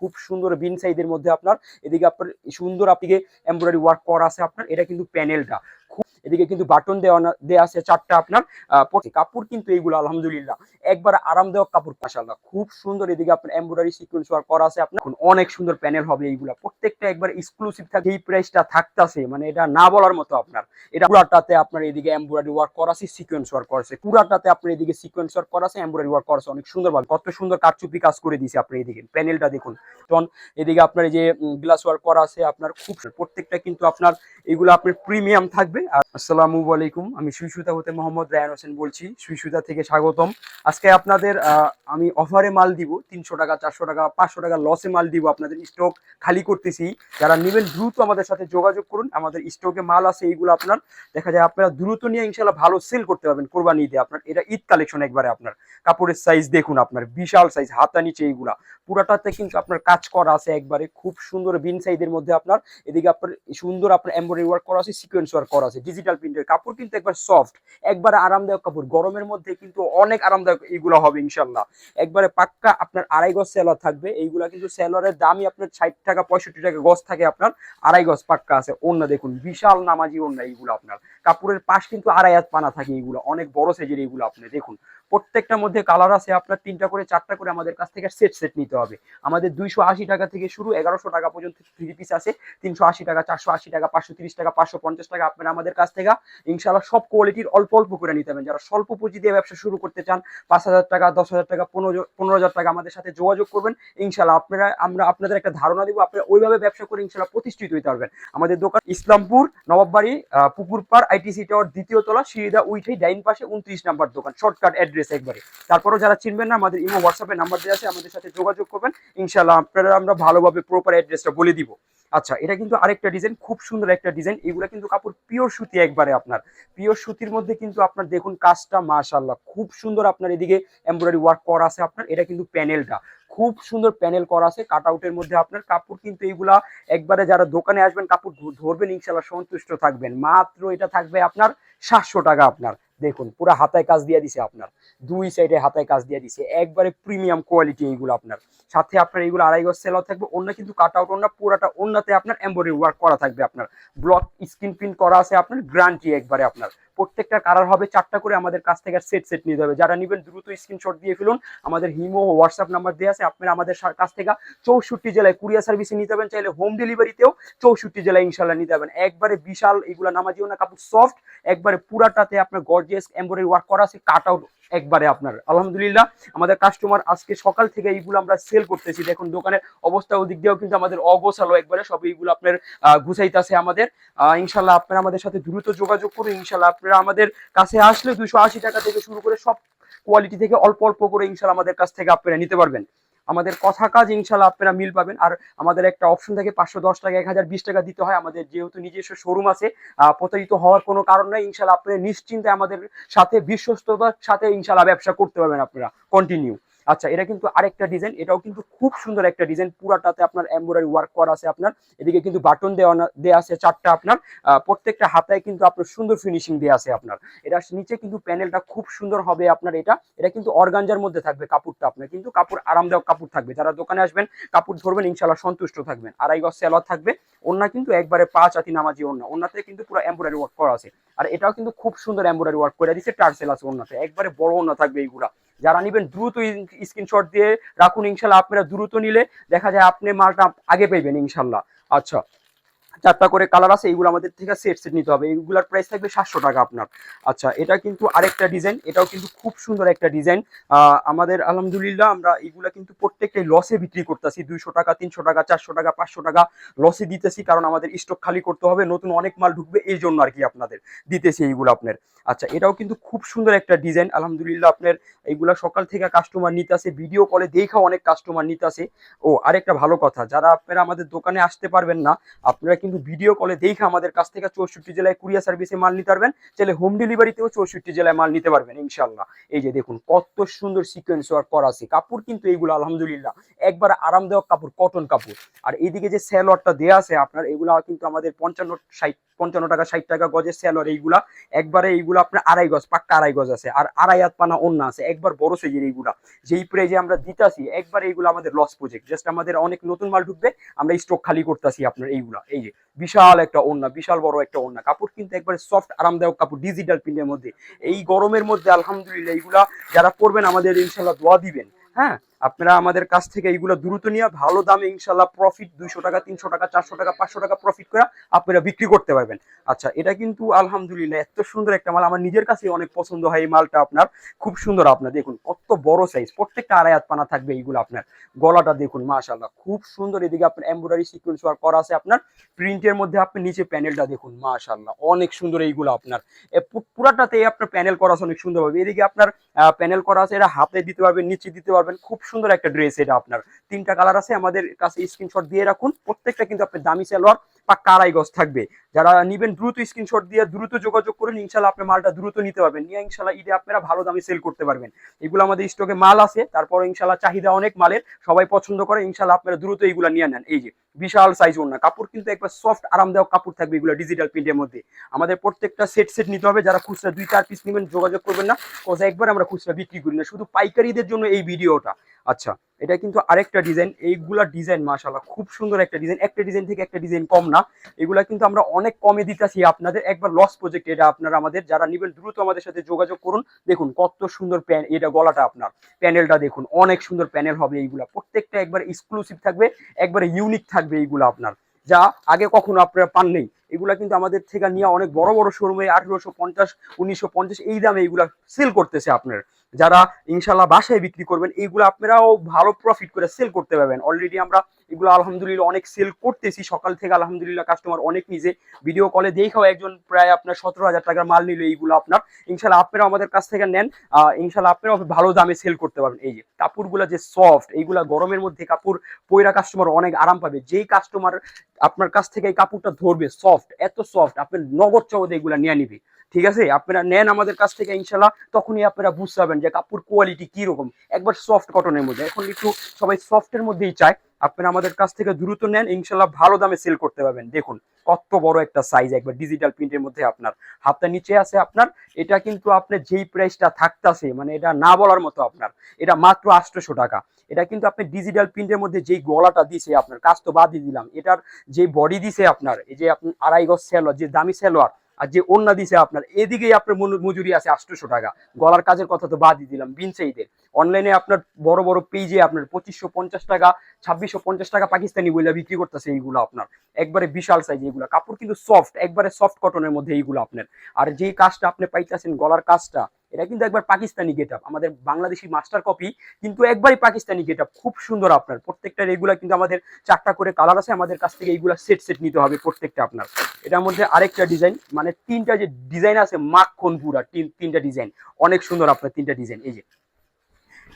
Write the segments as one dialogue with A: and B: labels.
A: খুব সুন্দর বিন সাইজের মধ্যে আপনার, এদিকে আপনার সুন্দর আপনি এমব্রয়ডারি ওয়ার্ক করা আছে আপনার, এটা কিন্তু প্যানেলটা এদিকে কিন্তু বাটন দেওয়া দেওয়া আছে চারটা আপনার কাপড় কিন্তু এইগুলো, আলহামদুলিল্লাহ। একবার আরামদায়ক কাপড়, মাশাআল্লাহ। খুব সুন্দর এদিকে আপনার এমব্রয়ডারি সিকোয়েন্স ওয়ার্ক করা আছে আপনার। অনেক সুন্দর প্যানেল হবে এইগুলা। প্রত্যেকটা একবার এক্সক্লুসিভ থাকে, এই প্রাইসটা থাকতাছে। মানে এটা না বলার মতো আপনার। এটা পুরাটাতে আপনার এদিকে এমব্রয়ডারি ওয়ার্ক করা আছে সিকোয়েন্স ওয়ার্ক করা আছে। পুরাটাতে আপনার এদিকে সিকোয়েন্স ওয়ার্ক করা আছে এমব্রয়ডারি ওয়ার্ক করা আছে। অনেক সুন্দর ভাবে। কত সুন্দর কারচুপি কাজ করে দিয়েছে আপনার এদিকে। প্যানেলটা দেখুন। তখন এদিকে আপনার এই যে গ্লাস ওয়ার্ক করা আছে আপনার। খুব প্রত্যেকটা কিন্তু আপনার, এগুলো আপনার প্রিমিয়াম থাকবে। আর আসসালামু আলাইকুম। আমি সুইসুতা হতে মোহাম্মদ রায়ান হোসেন বলছি। সুইসুতা থেকে স্বাগতম। আজকে আপনাদের আমি অফারে মাল দিব, তিনশো টাকা, চারশো টাকা, পাঁচশো টাকা লসে মাল দিব আপনাদের স্টক খালি করতেছি। যারা নেবেন দ্রুত আমাদের সাথে যোগাযোগ করুন। আমাদের স্টকে মাল আছে এইগুলো আপনার, দেখা যায় আপনারা দ্রুত নিয়ে ইনশাল্লাহ ভালো সেল করতে পারবেন, কোরবানি ঈদে আপনার। এটা ঈদ কালেকশন একবারে আপনার। কাপড়ের সাইজ দেখুন আপনার, বিশাল সাইজ হাতা নিচে এইগুলা। পুরাটাতে কিন্তু আপনার কাজ করা আছে একবারে, খুব সুন্দর বিন সাইজের মধ্যে আপনার। এদিকে আপনার সুন্দর আপনার এমব্রয়ডারি ওয়ার্ক করা আছে সিকোয়েন্স ওয়ার্ক করা আছে। ডিজিটাল প্রিন্টের কাপড় কিন্তু একবার সফট একবারে আরামদায়ক কাপড়। গরমের মধ্যে কিন্তু অনেক আরামদায়ক এইগুলো হবে ইনশাল্লাহ। একবারে পাক্কা আপনার আড়াই গজ সেলার থাকবে। এইগুলা কিন্তু সেলারের দামই আপনার ষাট টাকা, পঁয়ষট্টি টাকা গজ থাকে আপনার। আড়াই গজ পাক্কা আছে অন্য দেখুন, বিশাল নামাজি অন্য এইগুলো আপনার। কাপড়ের পাশ কিন্তু আড়াই হাত পানা থাকে এইগুলো, অনেক বড় সাইজের এইগুলো আপনি দেখুন। প্রত্যেকটার মধ্যে কালার আছে, আপনার তিনটা করে, চারটা করে আমাদের কাছ থেকে সেট সেট নিতে হবে। আমাদের দুইশো আশি টাকা থেকে শুরু এগারোশো টাকা পর্যন্ত থ্রি পিস আছে, তিনশো আশি টাকা, চারশো আশি টাকা, পাঁচশো তিরিশ টাকা, পাঁচশো পঞ্চাশ টাকা আপনারা আমাদের কাছ থেকে ইনশাল্লাহ সব কোয়ালিটির অল্প অল্প করে নিতে হবে যারা স্বল্প পুঁজি দিয়ে ব্যবসা শুরু করতে চান, পাঁচ হাজার টাকা, দশ হাজার টাকা, পনেরো পনেরো হাজার টাকা আমাদের সাথে যোগাযোগ করবেন। ইনশাল্লাহ আপনারা, আমরা আপনাদের একটা ধারণা দিব, আপনারা ওইভাবে ব্যবসা করে ইনশাল্লাহ প্রতিষ্ঠিত হতে পারবেন। আমাদের দোকান ইসলামপুর, নবাববাড়ি পুকুরপাড় আইটিসি টাওয়ার দ্বিতীয় তলা সিরিদা উইঠাই ডাইন পাশে, উনত্রিশ নাম্বার দোকান, শর্টকাট অ্যাড্রেস একবারে। তারপরও যারা চিনবেন না, আমাদের ইমো হোয়াটসঅ্যাপে নাম্বার দেওয়া আছে, আমাদের সাথে যোগাযোগ করবেন। ইনশাল্লাহ আপনারা আমরা ভালোভাবে প্রপার অ্যাড্রেসটা বলে দিব। আচ্ছা এটা কিন্তু আরেকটা ডিজাইন খুব সুন্দর একটা ডিজাইন এগুলো কিন্তু কাপড় পিওর সুতি একবারে আপনার। পিওর সুতির মধ্যে কিন্তু আপনার দেখুন কাজটা মাশাল্লাহ খুব সুন্দর আপনার এদিকে এমব্রয়ডারি ওয়ার্ক করা আছে আপনার। এটা কিন্তু প্যানেলটা খুব সুন্দর প্যানেল করা আছে কাট আউটের মধ্যে আপনার কাপড় কিন্তু এইগুলা একবারে যারা দোকানে আসবেন, কাপড় ধরবেন ইনশাল্লাহ সন্তুষ্ট থাকবেন। মাত্র এটা থাকবে আপনার সাতশো টাকা আপনার। দেখুন, পুরো হাতায় কাজ দিয়ে দিছে আপনার। দুই সাইডে হাতায় কাজ দিয়ে দিছে। একবারে প্রিমিয়াম কোয়ালিটি এইগুলো আপনার। সাথে আপনার এইগুলো আড়াই গজ সেলাও থাকবে, অন্য কিন্তু কাট আউট অন্য, পুরাটা অন্যতে আপনার এমব্রয়ডারি ওয়ার্ক করা থাকবে আপনার। ব্লক স্ক্রিন প্রিন্ট করা আছে আপনার গ্রান্টি একবারে আপনার। প্রত্যেকটা কালার হবে, চারটা করে আমাদের কাছ থেকে সেট সেট নিতে হবে। যারা নেবেন, দ্রুত স্ক্রিনশট দিয়ে ফেলুন। আমাদের হিমো হোয়াটসঅ্যাপ নাম্বার দেওয়া আছে, আপনারা আমাদের কাছ থেকে চৌষট্টি জেলায় কুরিয়ার সার্ভিসে নিতে পারেন, চাইলে হোম ডেলিভারিতেও চৌষট্টি জেলায় ইনশাল্লাহ নিতে পারবেন একবারে বিশাল, এগুলা নামাজিও না, কাপড় সফট একবারে পুরাটাতে আপনার গর্জিয়াস এমব্রয়ডারি ওয়ার্ক করা আছে কাট আউট একবারে আপনার। আলহামদুলিল্লাহ, আমাদের কাস্টমার আজকে সকাল থেকে এইগুলো আমরা সেল করতেছি। দেখুন, দোকানের অবস্থা ওদিক দিয়েও কিন্তু আমাদের অগোছালো একবারে। সব এইগুলো আপনার গুছাইতেছে আমাদের। ইনশাল্লাহ আপনারা আমাদের সাথে দ্রুত যোগাযোগ করুন। ইনশাল্লাহ আপনারা আমাদের কাছে আসলে দুশো টাকা থেকে শুরু করে সব কোয়ালিটি থেকে অল্প অল্প করে ইনশাল্লাহ আমাদের কাছ থেকে আপনারা নিতে পারবেন। আমাদের কথা কাজ ইনশাল্লাহ আপনারা মিল পাবেন। আর আমাদের একটা অপশন থাকে, পাঁচশো দশ টাকা, এক হাজার বিশ টাকা দিতে হয়। আমাদের যেহেতু নিজস্ব শোরুম আছে প্রতারিত হওয়ার কোনো কারণ নাই। ইনশাল্লাহ আপনারা নিশ্চিন্তে আমাদের সাথে, বিশ্বস্ততার সাথে ইনশাল্লাহ ব্যবসা করতে পারবেন আপনারা। কন্টিনিউ আচ্ছা এটা কিন্তু আরেকটা ডিজাইন এটাও কিন্তু খুব সুন্দর একটা ডিজাইন পুরাটাতে আপনার এমব্রয়ডারি ওয়ার্ক করা আছে আপনার, এদিকে কিন্তু বাটন দেওয়া দেওয়া আছে চারটা আপনার প্রত্যেকটা হাতায় কিন্তু আপনার সুন্দর ফিনিশিং দেওয়া আছে আপনার। এটা নিচে কিন্তু প্যানেলটা খুব সুন্দর হবে আপনার এটা এটা কিন্তু অর্গানজার মধ্যে থাকবে কাপড়টা আপনার, কিন্তু কাপড়, আরামদায়ক কাপড় থাকবে। যারা দোকানে আসবেন, কাপড় ধরবেন ইনশাল্লাহ সন্তুষ্ট থাকবেন। আড়াই গজ সেলার থাকবে ওন্না কিন্তু একবারে পাঁচ আতি নামাজি ওন্না ওন্নাতে কিন্তু পুরো এমব্রয়ডারি ওয়ার্ক করা আছে। আর এটাও কিন্তু খুব সুন্দর এমব্রয়ডারি ওয়ার্ক করে দিচ্ছে টার্সেল আছে ওন্নাতে একবারে বড় ওন্না থাকবে এইগুলা। যারা নেবেন দ্রুত স্ক্রিনশট দিয়ে রাখুন, ইনশাল্লাহ আপনারা দ্রুত নিলে দেখা যায় আপনি মালটা আগে পাইবেন, ইনশাল্লাহ। আচ্ছা। চারটা করে কালার আছে এইগুলো আমাদের থেকে সেট সেট নিতে হবে। এইগুলার প্রাইস থাকবে সাতশো টাকা আপনার। আচ্ছা এটা কিন্তু আরেকটা ডিজাইন এটাও কিন্তু খুব সুন্দর একটা ডিজাইন আমাদের আলহামদুলিল্লাহ আমরা এইগুলা কিন্তু প্রত্যেকটাই লসে বিক্রি করতেছি। দুইশো টাকা, তিনশো টাকা, চারশো টাকা, পাঁচশো টাকা লসে দিতেছি কারণ আমাদের স্টক খালি করতে হবে, নতুন অনেক মাল ঢুকবে, এই জন্য আর কি আপনাদের দিতেছি এইগুলো আপনার। আচ্ছা এটাও কিন্তু খুব সুন্দর একটা ডিজাইন আলহামদুলিল্লাহ আপনার এইগুলা সকাল থেকে কাস্টমার নিতে আসে ভিডিও কলে দেখা অনেক কাস্টমার নিতে আসে ও, আরেকটা ভালো কথা, যারা আপনারা আমাদের দোকানে আসতে পারবেন না, আপনারা কিন্তু কিন্তু ভিডিও কলে দেখে আমাদের কাছ থেকে চৌষট্টি জেলায় কুরিয়ার সার্ভিসে মাল নিতে পারবেন, চাইলে হোম ডেলিভারিতেও চৌষট্টি জেলায় মাল নিতে পারবেন ইনশাল্লাহ এই যে দেখুন, কত সুন্দর সিকোয়েন্স ওয়ার্ক করা আছে। কাপড় কিন্তু এইগুলো, আলহামদুলিল্লাহ, একবার আরামদায়ক কাপড় কটন কাপড়। আর এইদিকে যে স্যালোয়ারটা দেওয়া আছে আপনার, এগুলা কিন্তু আমাদের পঞ্চান্ন ষাট, পঞ্চান্ন টাকা, ষাট টাকা গজের স্যালোয়ার এইগুলা। একবারে এইগুলো আপনার আড়াই গজ, পাক্কা আড়াই গজ আছে। আর আড়াই হাত পানা অন্য আছে, একবার বড় সাইজের এইগুলা। যেই প্রাইজে আমরা দিতাছি, একবার এইগুলো আমাদের লস প্রজেক্ট জাস্ট আমাদের অনেক নতুন মাল ঢুকবে, আমরা স্টক খালি করতেছি আপনার এইগুলা। এই যে বিশাল একটা ওন্না বিশাল বড় একটা ওন্না কাপড় কিন্তু একবারে সফট আরামদায়ক কাপড় ডিজিটাল প্রিন্টের মধ্যে। এই গরমের মধ্যে, আলহামদুলিল্লাহ, এইগুলা যারা পরবেন, আমাদের ইনশাল্লাহ দোয়া দিবেন। হ্যাঁ? আপনারা আমাদের কাছ থেকে এইগুলো দ্রুত নিয়ে ভালো দামে ইনশাল্লাহ প্রফিট দুইশো টাকা, তিনশো টাকা, চারশো টাকা, পাঁচশো টাকা প্রফিট করে আপনারা বিক্রি করতে পারবেন। আচ্ছা এটা কিন্তু আলহামদুলিল্লাহ এত সুন্দর একটা মাল, আমার নিজের কাছে অনেক পছন্দ হয় এই মালটা আপনার। খুব সুন্দর আপনার, দেখুন কত বড় সাইজ প্রত্যেকটা আড়াই হাত পানা থাকবে এইগুলো আপনার। গলাটা দেখুন মাশাল্লাহ খুব সুন্দর এদিকে আপনার এমব্রয়ডারি সিকোয়েন্স ওয়ার্ক করা আছে আপনার। প্রিন্টের মধ্যে আপনি নিচে প্যানেলটা দেখুন মাশাল্লাহ অনেক সুন্দর এইগুলো আপনার। পুরাটাতে আপনার প্যানেল করা আছে অনেক সুন্দর হবে এদিকে আপনার প্যানেল করা আছে, এটা হাতে দিতে পারবেন, নিচে দিতে পারবেন, খুব সুন্দর একটা ড্রেস এটা আপনার। তিনটা কালার আছে, আমাদের কাছে স্ক্রিনশট দিয়ে রাখুন। প্রত্যেকটা কিন্তু আপনার দামি সালোয়ার বা আড়াই গজ থাকবে। যারা নিবেন দ্রুত স্ক্রিনশট দিয়ে দ্রুত যোগাযোগ করুন ইনশাল্লাহ আপনার মালটা দ্রুত নিতে পারবেন। নিয়ে ইনশাল্লাহ ঈদে আপনারা ভালো দামে সেল করতে পারবেন। এগুলো আমাদের স্টকে মাল আছে তারপর ইনশাল্লাহ চাহিদা অনেক মালের, সবাই পছন্দ করে ইনশাল্লাহ আপনারা দ্রুত এইগুলো নিয়ে নেন। এই যে, বিশাল সাইজ ওনা কাপড় কিন্তু একবার সফট আরামদায়ক কাপড় থাকবে এগুলো ডিজিটাল প্রিন্টের মধ্যে। আমাদের প্রত্যেকটা সেট সেট নিতে হবে, যারা খুচরা দুই চার পিস নেবেন, যোগাযোগ করবেন না। কোথাও একবার আমরা খুচরা বিক্রি করি না, শুধু পাইকারিদের জন্য এই ভিডিওটা। আচ্ছা এটা কিন্তু আরেকটা ডিজাইন এইগুলা ডিজাইন মাশাল্লাহ খুব সুন্দর একটা ডিজাইন একটা ডিজাইন থেকে একটা ডিজাইন কম না। এগুলা কিন্তু আমরা অনেক কমে দিতেছি আপনাদের একবার লস প্রজেক্ট এটা আপনারা আমাদের যারা নেবেন দ্রুত আমাদের সাথে যোগাযোগ করুন। দেখুন, কত সুন্দর প্যান এটা গলাটা আপনার। প্যানেলটা দেখুন, অনেক সুন্দর প্যানেল হবে এইগুলা। প্রত্যেকটা একবার এক্সক্লুসিভ থাকবে, একবারে ইউনিক থাকবে এইগুলা আপনার। যা আগে কখনো আপনারা পান নেই এগুলা কিন্তু আমাদের থেকে নিয়ে অনেক বড় বড় শোরুমে আঠেরোশো পঞ্চাশ, উনিশশো পঞ্চাশ, এই দামে এইগুলা সেল করতেছে আপনার। যারা ইনশাল্লাহ বাসায় বিক্রি করবেন, এইগুলো আপনারাও ভালো প্রফিট করে সেল করতে পারবেন। অলরেডি আমরা এগুলো আলহামদুলিল্লাহ অনেক সেল করতেছি। সকাল থেকে আলহামদুলিল্লাহ কাস্টমার অনেক নিজে ভিডিও কলে দেখাও একজন প্রায় আপনার সতেরো হাজার টাকার মাল নিল এইগুলো আপনার। ইনশাল্লাহ আপনারা আমাদের কাছ থেকে নেন। ইনশাল্লাহ আপনারাও ভালো দামে সেল করতে পারবেন। এই যে কাপড়গুলো যে সফট এইগুলা গরমের মধ্যে কাপড় পয়রা কাস্টমার অনেক আরাম পাবে। যেই কাস্টমার আপনার কাছ থেকে এই কাপড়টা ধরবে সফট এত সফট আপনি নগদ চগদে এগুলা নিয়ে নিবে। ঠিক আছে? আপনারা নেন আমাদের কাছ থেকে ইনশাল্লাহ, তখনই আপনারা বুঝতে পারবেন যে কাপড় কোয়ালিটি কি রকম একবার সফট কটনের মধ্যে। এখন একটু সবাই সফটের মধ্যেই চায়। আপনারা আমাদের কাছ থেকে দ্রুত নেন, ইনশাল্লাহ ভালো দামে সেল করতে পারবেন। দেখুন, কত বড় একটা সাইজ একবার ডিজিটাল প্রিন্টের মধ্যে আপনার। হাতটা নিচে আছে আপনার। এটা কিন্তু আপনার যেই প্রাইসটা থাকতাছে মানে এটা না বলার মতো আপনার। এটা মাত্র আটশোশো টাকা। এটা কিন্তু আপনি ডিজিটাল প্রিন্টের মধ্যে যেই গলাটা দিছে আপনার, কাজ তো বাদই দিলাম। এটার যে বডি দিছে আপনার, এই যে আপনি আড়াই গজ সেলোয়ার যে দামি সেলোয়ার আর যে অন্য দিছে আপনার, এদিকেই আপনার মজুরি আছে আটশোশো টাকা। গলার কাজের কথা তো বাদই দিলাম বিনসাইদের অনলাইনে আপনার বড় বড় পেজে আপনার পঁচিশশো পঞ্চাশ টাকা, ছাব্বিশশো পঞ্চাশ টাকা পাকিস্তানি বইলা বিক্রি করতেছে এইগুলো আপনার। একবারে বিশাল সাইজ এইগুলো কাপড় কিন্তু সফট একবারে সফট কটনের মধ্যে এইগুলো আপনার। আর যেই কাজটা আপনি পাইতেছেন, গলার কাজটা এটা কিন্তু একবার পাকিস্তানি গেট আমাদের বাংলাদেশি মাস্টার কপি কিন্তু একবারই পাকিস্তানি গেট খুব সুন্দর আপনার। প্রত্যেকটা রেগুলার কিন্তু আমাদের চারটা করে কালার আছে। আমাদের কাছ থেকে এইগুলা সেট সেট নিতে হবে প্রত্যেকটা আপনার। এটার মধ্যে আরেকটা ডিজাইন মানে তিনটা যে ডিজাইন আছে, মাখন পুরা তিনটা ডিজাইন অনেক সুন্দর আপনার তিনটা ডিজাইন এই যে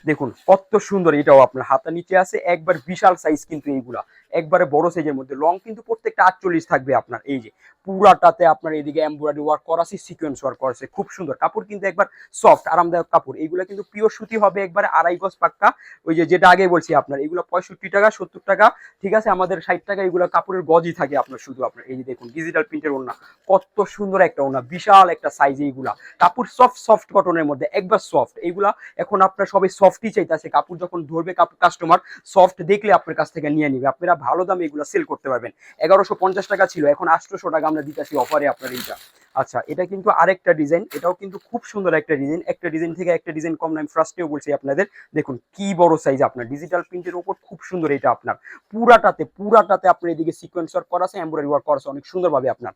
A: দেখুন, কত সুন্দর এটাও আপনার হাতা নিচে আছে, একবার বিশাল সাইজ কিন্তু এইগুলা। একবারে বড় সাইজের মধ্যে। লং কিন্তু প্রত্যেকটা আটচল্লিশ থাকবে আপনার, এই যে। পুরাটাতে আপনার এদিকে এমব্রয়ডারি ওয়ার্ক করা আছে সিকোয়েন্স ওয়ার্ক করা আছে। খুব সুন্দর। কাপড় কিন্তু একবার সফট আরামদায়ক কাপড়। এইগুলো কিন্তু পিওর সুতি হবে একবারে আড়াই গজ পাক্কা। ওই যে, যেটা আগে বলছি আপনার, এগুলো পঁয়ষট্টি টাকা, সত্তর টাকা, ঠিক আছে? আমাদের ষাট টাকা এগুলো কাপড়ের গজই থাকে আপনার শুধু আপনার। এই যে দেখুন ডিজিটাল প্রিন্টের ওনা কত সুন্দর একটা ওনা বিশাল একটা সাইজ এইগুলা কাপড় সফট সফট কটনের মধ্যে, একবার সফট এইগুলা এখন আপনার সবাই সফটই চাইতেছে, কাপড় যখন ধরবে কাস্টমার সফট দেখলে আপনার কাছ থেকে নিয়ে নিবে। আপনারা ভালো দামে এগুলো সেল করতে পারবেন। এগারোশো পঞ্চাশ টাকা ছিল, এখন আটশোশো টাকা আমরা দিতেছি অফারে আপনার এইটা। আচ্ছা এটা কিন্তু আরেকটা ডিজাইন এটাও কিন্তু খুব সুন্দর একটা ডিজাইন একটা ডিজাইন থেকে একটা ডিজাইন কম না, আমি ফার্স্টেও বলছি আপনাদের। দেখুন, কি বড় সাইজ আপনার। ডিজিটাল প্রিন্টের ওপর খুব সুন্দর এটা আপনার। পুরাটাতে পুরাটাতে আপনার এদিকে সিকোয়েন্স ওয়ার্ক করা আছে এমব্রয়ডারি ওয়ার্ক করা আছে, অনেক সুন্দরভাবে আপনার।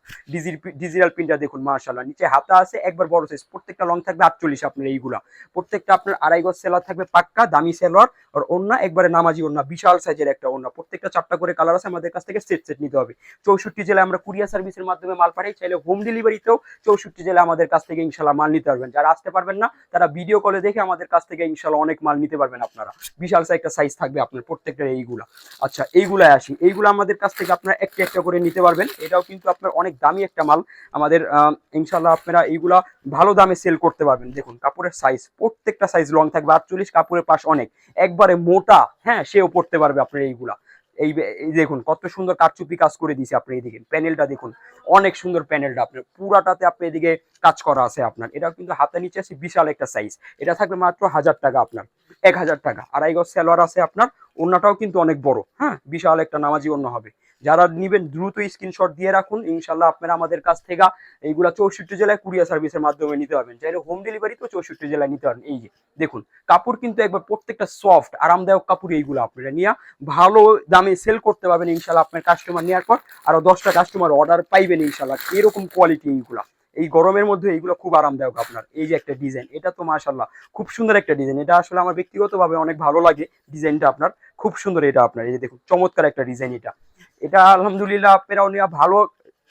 A: ডিজিটাল প্রিন্টার দেখুন মার্শাল্লাহ নিচে হাতা আছে, একবার বড় সাইজ প্রত্যেকটা লং থাকবে আটচল্লিশ আপনার এইগুলা। প্রত্যেকটা আপনার আড়াই গজ সেলার থাকবে পাক্কা, দামি সেলোয়ার আর অন্য একবারে নামাজি অন্য বিশাল সাইজের একটা অন্য প্রত্যেকটা চারটা করে কালার আছে, আমাদের কাছ থেকে সেট সেট নিতে হবে। চৌষট্টি জেলায় আমরা কুরিয়ার সার্ভিসের মাধ্যমে মাল পাঠাই, চাইলে হোম ডেলিভারিতেও চৌষট্টি জেলা আমাদের কাছ থেকে ইনশাল্লাহ মাল নিতে পারবেন। যারা আসতে পারবেন না, তারা ভিডিও কলে দেখে আমাদের কাছ থেকে ইনশাল্লাহ অনেক মাল নিতে পারবেন আপনারা। বিশাল একটা সাইজ থাকবে আপনার প্রত্যেকটা এইগুলা। আচ্ছা এইগুলাই আসি। এইগুলো আমাদের কাছ থেকে আপনারা একটা একটা করে নিতে পারবেন। এটাও কিন্তু আপনার অনেক দামি একটা মাল। আমাদের ইনশাল্লাহ আপনারা এইগুলা ভালো দামে সেল করতে পারবেন। দেখুন, কাপড়ের সাইজ প্রত্যেকটা সাইজ লং থাকবে। আটচল্লিশ কাপড়ের পাশ অনেক। একবারে মোটা হ্যাঁ সেও পড়তে পারবে আপনার এইগুলা। এই এই দেখুন, কত সুন্দর কারচুপি কাজ করে দিয়েছে আপনি এইদিকে প্যানেলটা দেখুন, অনেক সুন্দর প্যানেলটা আপনার। পুরাটাতে আপনি এদিকে কাজ করা আছে আপনার। এটা কিন্তু হাতে নিচে আছে, বিশাল একটা সাইজ এটা থাকবে মাত্র হাজার টাকা আপনার, এক হাজার টাকা। আড়াই গজ সেলোয়ার আছে আপনার অন্যটাও কিন্তু অনেক বড় হ্যাঁ বিশাল একটা নামাজি অন্য হবে। যারা নিবেন, দ্রুত স্ক্রিনশট দিয়ে রাখুন। ইনশাল্লাহ আপনারা আমাদের কাছ থেকে এইগুলা চৌষট্টি জেলায় কুরিয়ার সার্ভিসের মাধ্যমে নিতে পারবেন। চাইলে হোম ডেলিভারি তো চৌষট্টি জেলায় নিতে পারবেন এই যে, দেখুন, কাপড় কিন্তু একবার প্রত্যেকটা সফট আরামদায়ক কাপড় এইগুলো আপনারা নিয়ে ভালো দামে সেল করতে পারবেন ইনশাল্লাহ আপনার কাস্টমার নেওয়ার পর। আরও দশটা কাস্টমার অর্ডার পাইবেন ইনশাল্লাহ এরকম কোয়ালিটি এইগুলা। এই গরমের মধ্যে এইগুলো খুব আরামদায়ক আপনার। এই যে একটা ডিজাইন এটা তো মাশাল্লাহ খুব সুন্দর একটা ডিজাইন এটা আসলে আমার ব্যক্তিগতভাবে অনেক ভালো লাগে ডিজাইনটা আপনার। খুব সুন্দর এটা আপনার। এই যে দেখুন, চমৎকার একটা ডিজাইন এটা। এটা আলহামদুলিল্লাহ আপনারাও নিয়ে ভালো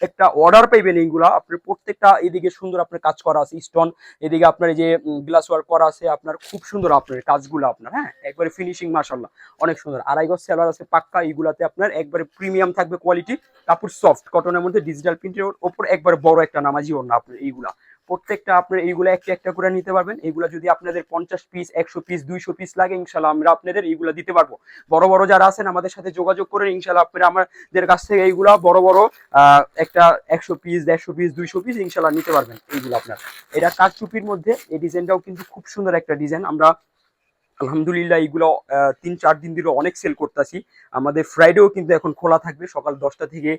A: একটা অর্ডার পাইবেন এইগুলা। আপনার প্রত্যেকটা এদিকে সুন্দর আপনার কাজ করা আছে স্টোন এদিকে আপনার এই যে গ্লাস ওয়ার্ক করা আছে, আপনার খুব সুন্দর আপনার কাজগুলো আপনার হ্যাঁ? একবারে ফিনিশিং মাশাল্লাহ অনেক সুন্দর। আড়াই গজ সেলার আছে, পাক্কা এইগুলাতে আপনার একবারে প্রিমিয়াম থাকবে কোয়ালিটি কাপড় সফট কটনের মধ্যে ডিজিটাল প্রিন্টের ওপর একবারে বড় একটা নামাজি ওড়না আপনার এইগুলা। প্রত্যেকটা আপনার এইগুলো একটা একটা করে নিতে পারবেন। এইগুলা যদি আপনাদের পঞ্চাশ পিস একশো পিস দুইশো পিস লাগে ইনশাল্লাহ আমরা আপনাদের এইগুলো দিতে পারব। বড় বড় যারা আছেন, আমাদের সাথে যোগাযোগ করে ইনশাল্লাহ আপনারা আমাদের কাছ থেকে এইগুলা বড় বড় একটা একশো পিস দেড়শো পিস দুইশো পিস ইনশাল্লাহ নিতে পারবেন এইগুলো আপনার। এটা কাজ চুপির মধ্যে, এই ডিজাইনটাও কিন্তু খুব সুন্দর একটা ডিজাইন আমরা আলহামদুলিল্লাহ এইগুলো আহ, তিন চার দিন ধরে অনেক সেল করতেছি। আমাদের ফ্রাইডেও কিন্তু এখন খোলা থাকবে সকাল দশটা থেকে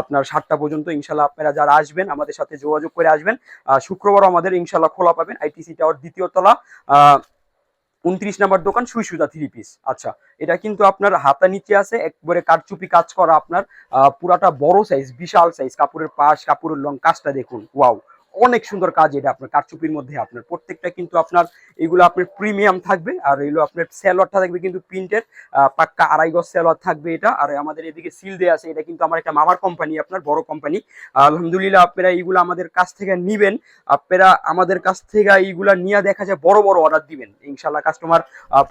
A: আপনার সাতটা পর্যন্ত ইনশাল্লাহ আপনারা যারা আসবেন আমাদের সাথে যোগাযোগ করে আসবেন। আহ, শুক্রবারও আমাদের ইনশাল্লাহ খোলা পাবেন আইটিসি টাওয়ার দ্বিতীয় তলা উনত্রিশ নাম্বার দোকান সুই সুতা থ্রি পিস আচ্ছা এটা কিন্তু আপনার হাতা নিচে আছে একবারে কারচুপি কাজ করা আপনার পুরাটা বড় সাইজ বিশাল সাইজ কাপড়ের পাশ কাপড়ের লং কাজটা দেখুন ওয়াও অনেক সুন্দর কাজ এটা আপনার কারচুপির মধ্যে আপনার। প্রত্যেকটা কিন্তু আপনার এগুলো আপনার প্রিমিয়াম থাকবে আর এগুলো আপনার স্যালোয়ারটা থাকবে কিন্তু প্রিন্টের পাক্কা আড়াই গজ স্যালোয়ার থাকবে এটা। আর আমাদের এদিকে সিল দেওয়া আছে, এটা কিন্তু আমার একটা মামার কোম্পানি আপনার বড় কোম্পানি আলহামদুলিল্লাহ আপনারা এইগুলো আমাদের কাছ থেকে নিবেন, আপনারা আমাদের কাছ থেকে এইগুলা নিয়ে দেখা যায় বড় বড় অর্ডার দিবেন। ইনশাল্লাহ কাস্টমার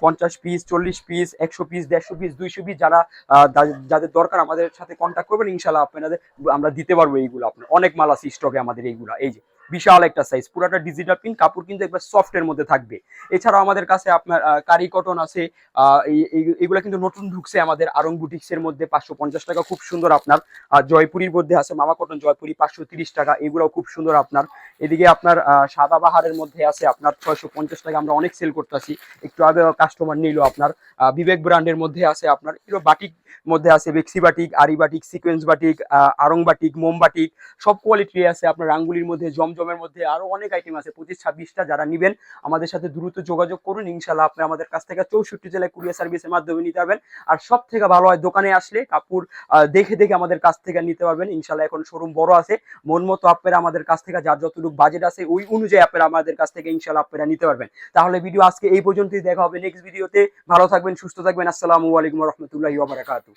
A: পঞ্চাশ পিস চল্লিশ পিস একশো পিস দেড়শো পিস দুইশো পিস যারা যাদের দরকার আমাদের সাথে কন্ট্যাক্ট করবেন ইনশাল্লাহ আপনাদের, আমরা দিতে পারব এইগুলো আপনার। অনেক মাল আছে স্টকে আমাদের এইগুলা। এই যে বিশাল একটা সাইজ পুরাটা ডিজিটাল প্রিন্ট কাপড় কিন্তু একবার সফটের মধ্যে থাকবে। এছাড়াও আমাদের কাছে আপনার কারি কটন আছে এগুলো কিন্তু নতুন ঢুকছে আমাদের আরং বুটিক্সের মধ্যে, পাঁচশো পঞ্চাশ টাকা, খুব সুন্দর আপনার। জয়পুরির মধ্যে আছে মামা কটন জয়পুরি, পাঁচশো তিরিশ টাকা এগুলো খুব সুন্দর আপনার। এদিকে আপনার সাদা বাহারের মধ্যে আছে আপনার ছয়শো পঞ্চাশ টাকা, আমরা অনেক সেল করতেছি। একটু আগে কাস্টমার নিল আপনার বিবেক ব্র্যান্ডের মধ্যে আছে আপনার, এগুলো বাটিক মধ্যে আছে বেক্সি batik aari batik sequence batik Aarong batik মোম বাটিক সব কোয়ালিটি আছে আপনার রাঙ্গুলির মধ্যে জমজমের মধ্যে আরও অনেক আইটেম আছে। পঁচিশ, ছাব্বিশটা যারা নিবেন, আমাদের সাথে দ্রুত যোগাযোগ করুন। ইনশাল্লাহ আপনি আমাদের কাছ থেকে চৌষট্টি জেলায় কুরিয়ার সার্ভিসের মাধ্যমে নিতে পারবেন। আর সব থেকে ভালো হয় দোকানে আসলে কাপড় দেখে দেখে আমাদের কাছ থেকে নিতে পারবেন। ইনশাল্লাহ এখন শোরুম বড় আছে। মন মতো আপনারা আমাদের কাছ থেকে যার যতটুকু বাজেট আছে, ওই অনুযায়ী আপনারা আমাদের কাছ থেকে ইনশাল্লাহ আপনারা নিতে পারবেন। তাহলে ভিডিও আজকে এই পর্যন্তই। দেখা হবে নেক্সট ভিডিওতে ভালো থাকবেন, সুস্থ থাকবেন। আসসালামু আলাইকুম রহমতুল্লাহি ওবরাকাতু